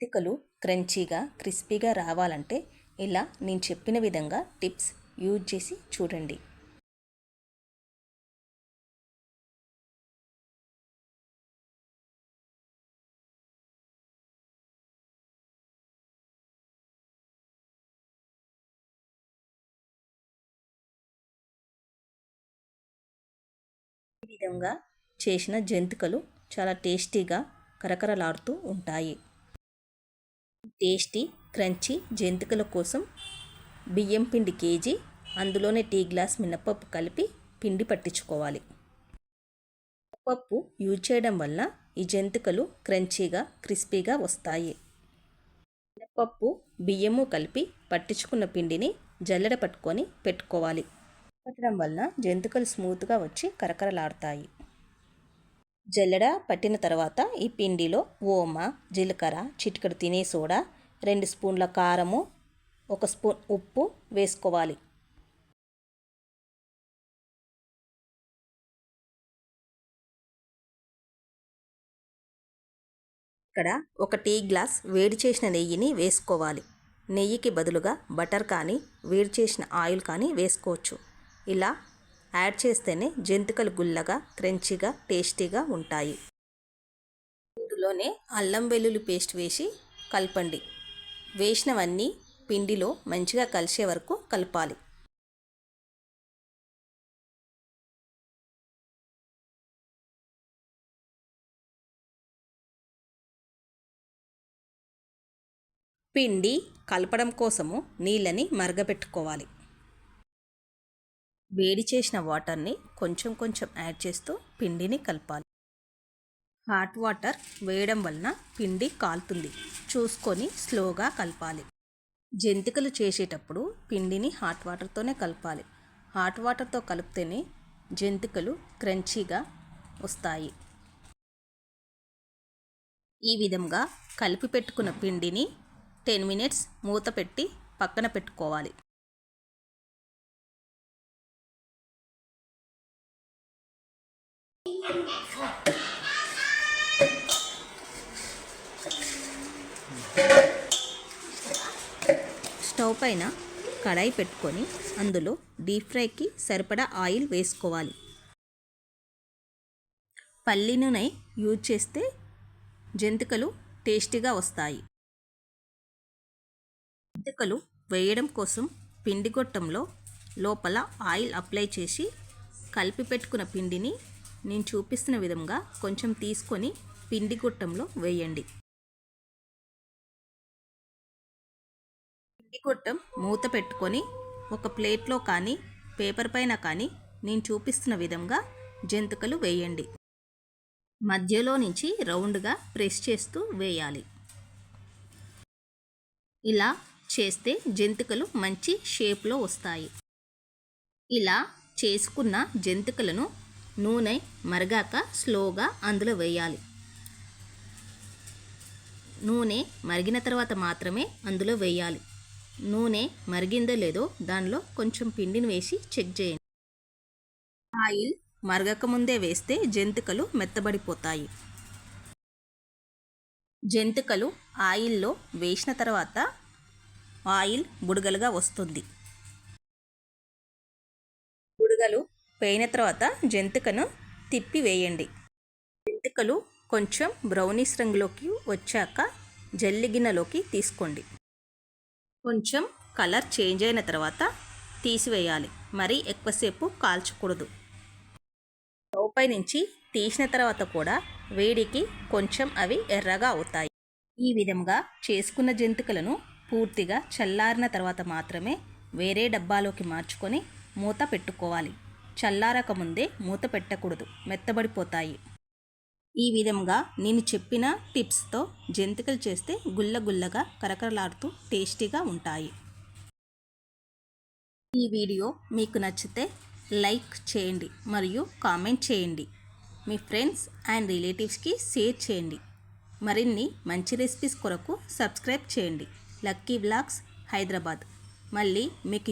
జంతికలు క్రంచీగా క్రిస్పీగా రావాలంటే ఇలా నేను చెప్పిన విధంగా టిప్స్ యూజ్ చేసి చూడండి. ఈ విధంగా చేసిన జంతికలు చాలా టేస్టీగా కరకరలాడుతూ ఉంటాయి. టేస్టీ క్రంచీ జంతికల కోసం బియ్యం పిండి కేజీ అందులోనే టీ గ్లాస్ మినపప్పు కలిపి పిండి పట్టించుకోవాలి. పప్పు యూజ్ చేయడం వల్ల ఈ జంతికలు క్రంచీగా క్రిస్పీగా వస్తాయి. మినపప్పు బియ్యము కలిపి పట్టించుకున్న పిండిని జల్లెడ పట్టుకొని పెట్టుకోవాలి. పట్టడం వల్ల జంతికలు స్మూత్గా వచ్చి కరకరలాడతాయి. జల్లెడ పట్టిన తర్వాత ఈ పిండిలో ఓమ జీలకర్ర చిటికడు తినే సోడా రెండు స్పూన్ల కారము ఒక స్పూన్ ఉప్పు వేసుకోవాలి. ఇక్కడ ఒక టీ గ్లాస్ వేడి చేసిన నెయ్యిని వేసుకోవాలి. నెయ్యికి బదులుగా బటర్ కానీ వేడి చేసిన ఆయిల్ కానీ వేసుకోవచ్చు. ఇలా యాడ్ చేస్తేనే జంతికలు గుల్లగా క్రంచిగా టేస్టీగా ఉంటాయి. ఇందులోనే అల్లం వెల్లుల్లి పేస్ట్ వేసి కలపండి. వేసినవన్నీ పిండిలో మంచిగా కలిసే వరకు కలపాలి. పిండి కలపడం కోసము నీళ్ళని మరగపెట్టుకోవాలి. వేడి చేసిన వాటర్ని కొంచెం కొంచెం యాడ్ చేస్తూ పిండిని కలపాలి. హాట్ వాటర్ వేయడం వలన పిండి కాలుతుంది. చూసుకొని స్లోగా కలపాలి. జంతికలు చేసేటప్పుడు పిండిని హాట్ వాటర్తోనే కలపాలి. హాట్ వాటర్తో కలిపితేనే జంతికలు క్రంచీగా వస్తాయి. ఈ విధంగా కలిపి పెట్టుకున్న పిండిని టెన్ మినిట్స్ మూత పెట్టి పక్కన పెట్టుకోవాలి. స్టవ్ పైన కడాయి పెట్టుకొని అందులో డీప్ ఫ్రైకి సరిపడా ఆయిల్ వేసుకోవాలి. పల్లి నూనె యూజ్ చేస్తే జంతికలు టేస్టీగా వస్తాయి. జంతికలు వేయడం కోసం పిండి గొట్టంలో లోపల ఆయిల్ అప్లై చేసి కలిపి పెట్టుకున్న పిండిని నేను చూపిస్తున్న విధంగా కొంచెం తీసుకొని పిండి గుట్టంలో వేయండి. పిండి గుట్టం మూత పెట్టుకొని ఒక ప్లేట్లో కానీ పేపర్ పైన కానీ నేను చూపిస్తున్న విధంగా జంతికలు వేయండి. మధ్యలో నుంచి రౌండ్గా ప్రెస్ చేస్తూ వేయాలి. ఇలా చేస్తే జంతికలు మంచి షేప్లో వస్తాయి. ఇలా చేసుకున్న జంతికలను నూనె మరగాక స్లోగా అందులో వేయాలి. నూనె మరిగిన తర్వాత మాత్రమే అందులో వేయాలి. నూనె మరిగిందో లేదో దానిలో కొంచెం పిండిని వేసి చెక్ చేయండి. ఆయిల్ మరగక ముందే వేస్తే జంతికలు మెత్తబడిపోతాయి. జంతికలు ఆయిల్లో వేసిన తర్వాత ఆయిల్ బుడగలుగా వస్తుంది. పోయిన తర్వాత జంతికను తిప్పి వేయండి జంతికలు కొంచెం బ్రౌనీస్ రంగులోకి వచ్చాక జల్లి గిన్నెలోకి తీసుకోండి. కొంచెం కలర్ చేంజ్ అయిన తర్వాత తీసివేయాలి. మరీ ఎక్కువసేపు కాల్చకూడదు. స్టవ్ పై నుంచి తీసిన తర్వాత కూడా వేడికి కొంచెం అవి ఎర్రగా అవుతాయి. ఈ విధంగా చేసుకున్న జంతికలను పూర్తిగా చల్లారిన తర్వాత మాత్రమే వేరే డబ్బాలోకి మార్చుకొని మూత పెట్టుకోవాలి. చల్లారక ముందే మూత పెట్టకూడదు. మెత్తబడిపోతాయి. ఈ విధంగా నేను చెప్పిన టిప్స్తో జంతికలు చేస్తే గుల్ల గుల్లగా కరకరలాడుతూ టేస్టీగా ఉంటాయి. ఈ వీడియో మీకు నచ్చితే లైక్ చేయండి మరియు కామెంట్ చేయండి. మీ ఫ్రెండ్స్ అండ్ రిలేటివ్స్కి షేర్ చేయండి. మరిన్ని మంచి రెసిపీస్ కొరకు సబ్స్క్రైబ్ చేయండి. Lucky Blogs Hyderabad. మళ్ళీ మీకు